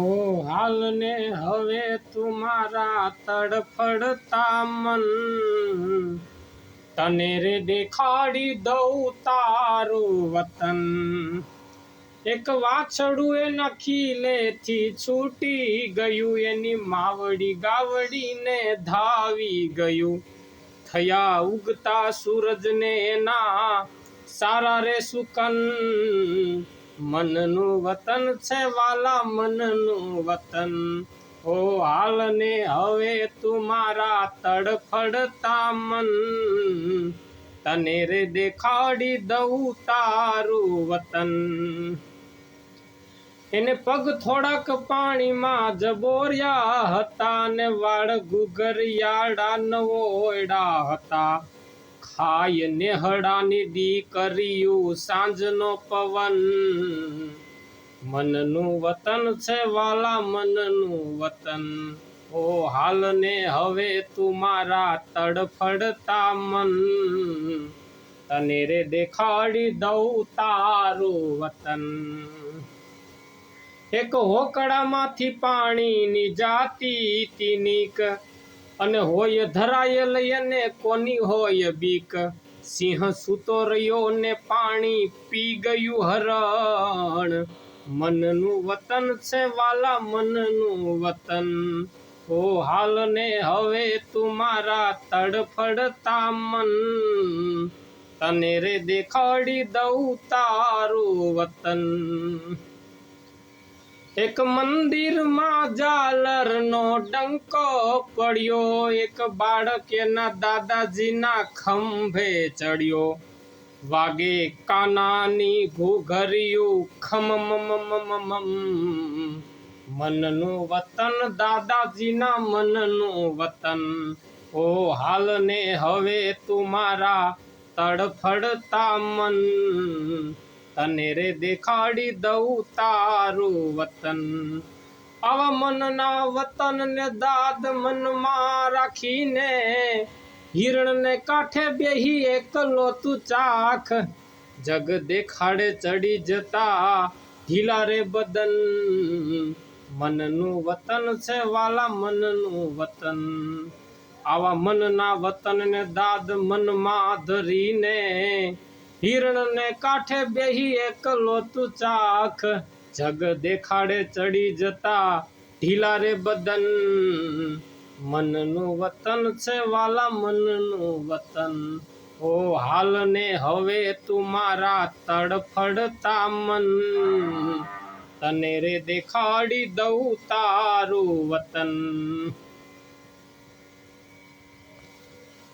ઓ હાલને હવે તુમારા તડફડતા મન. તને રે દેખાડી દઉં તારું વતન. એક વાછડું એ નખીલેથી છૂટી ગયું, એની માવડી ગાવડીને ધાવી ગયું. થયા ઉગતા સૂરજને એના સારા રે સુકન. મનનું વતન છે વાલા મનનું વતન. ઓ હાલને હવે તું મારા તડફડતા મન. તને રે દેખાડી દઉં તારું વતન. એને પગ થોડાક પાણીમાં જબોર્યા હતા ને વાળ ગુગરિયાળા નવોયડા હતા. ખાય નેહડાની દીકરીયું સાંજનો પવન. મનનું વતન છે વાલા, મનનું વતન. ઓ હાલને હવે તું મારા તડફડતા મન. તને રે દેખાડી દઉં તારું વતન. એક હોકડામાંથી પાણીની જાતી તીનીક અને હોય ધરાયેલ ને કોની હોય બીક? સિંહ સૂતો રહ્યો ને પાણી પી ગયું હરણ. મનનું વતન છે વાલા મનનું વતન. ઓ હાલને હવે તું મારા તડફડતા મન. તને રે દેખાડી દઉં તારું વતન. એક મંદિરમાં ઝાલરનો ડંકો પડ્યો. એક બાળક એના દાદાજીના ખંભે ચડ્યો. વાગે કાનાની ઘૂઘરિયું ખમ મનનું વતન, દાદાજીના મનનું વતન. ઓ હાલને હવે તું મારા તડફડતા મન. તને રે દેખાડી દઉં તારું વતન. આવા મનના વતન ને દાદ મનમાં રાખીને હિરણને કાંઠે બેહી એકલો તું ચાખ. જગ દેખાડે ચડી જતા ઢીલા રે બદન. મનનું વતન છે વાલા મનનું વતન. આવા મનના વતનને દાદ મનમાં ધરીને હિરણને કાંઠે બેહી એકલો તું ચાખ. જગ દેખાડે ચડી જતા ઢીલા રે બદન. મનનું વતન છે વાલા મનનું વતન. ઓ હાલને હવે તું મારા તડફડતા મન. તને રે દેખાડી દઉં તારું વતન.